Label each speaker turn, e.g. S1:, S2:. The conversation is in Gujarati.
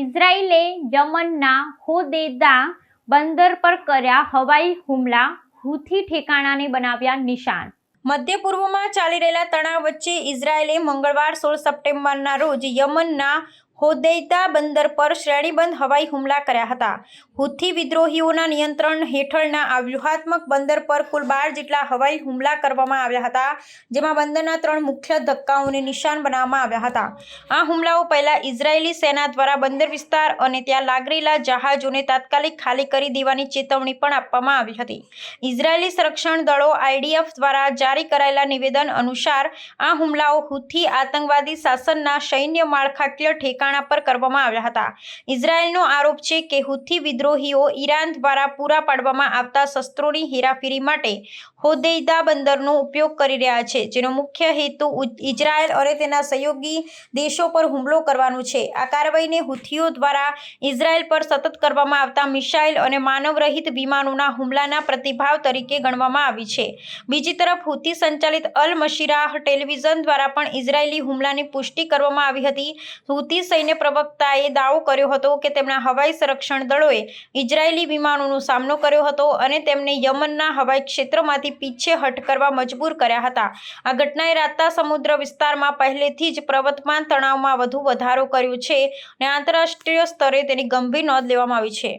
S1: ઇઝરાયેલે યમનના હોદેદા બંદર પર કર્યા હવાઈ હુમલા, હુથી ઠેકાણાને બનાવ્યા નિશાન. મધ્ય પૂર્વમાં ચાલી રહેલા તણાવ વચ્ચે ઇઝરાયેલે મંગળવાર સોળ સપ્ટેમ્બરના રોજ યમનના હોદૈદા બંદર પર શ્રેણીબંધ હવાઈ હુમલા કર્યા હતા. હુથી વિદ્રોહીઓના નિયંત્રણ હેઠળના આ વ્યૂહાત્મક બંદર પર કુલ બાર જેટલા હવાઈ હુમલા કરવામાં આવ્યા હતા, જેમાં બંદરના ત્રણ મુખ્ય ધક્કાઓને નિશાન બનાવવામાં આવ્યા હતા. આ હુમલાઓ પહેલા ઇઝરાયેલી સેના દ્વારા બંદર વિસ્તાર અને ત્યાં લાગરેલા જહાજોને તાત્કાલિક ખાલી કરી દેવાની ચેતવણી પણ આપવામાં આવી હતી. ઇઝરાયેલી સંરક્ષણ દળો આઈડીએફ દ્વારા જારી કરાયેલા નિવેદન અનુસાર, આ હુમલાઓ હુથી આતંકવાદી શાસનના સૈન્ય માળખાકીય ઠેકાણા પર કરવામાં આવ્યા હતા. ઇઝરાયલનો આરોપ છે કે હુથી વિદ્રોહીઓ ઈરાન દ્વારા પૂરા પાડવામાં આવતા શસ્ત્રોની હેરાફેરી માટે હોદેઈદા બંદરનો ઉપયોગ કરી રહ્યા છે, જેનો મુખ્ય હેતુ ઇઝરાયલ અને તેના સહયોગી દેશો પર હુમલો કરવાનું છે. આ કાર્યવાહીને હુથીઓ દ્વારા ઇઝરાયલ પર સતત કરવામાં આવતા મિસાઇલ અને માનવરહિત વિમાનોના હુમલાના પ્રતિભાવ તરીકે ગણવામાં આવી છે. બીજી તરફ, હુથી સંચાલિત અલ મશીરાહ ટેલિવિઝન દ્વારા પણ ઇઝરાયેલી હુમલાની પુષ્ટિ કરવામાં આવી હતી. હુતી સૈન્ય પ્રવક્તાએ દાવો કર્યો હતો કે તેમના હવાઈ સંરક્ષણ દળોએ ઇઝરાયેલી વિમાનોનો સામનો કર્યો હતો અને તેમને યમનના હવાઈ ક્ષેત્રમાંથી પીછેહટ કરવા મજબૂર કર્યા હતા. આ ઘટનાએ રાતા સમુદ્ર વિસ્તારમાં પહેલેથી જ પ્રવર્તમાન તણાવમાં વધુ વધારો કર્યો છે અને આંતરરાષ્ટ્રીય સ્તરે તેની ગંભીર નોંધ લેવામાં આવી છે.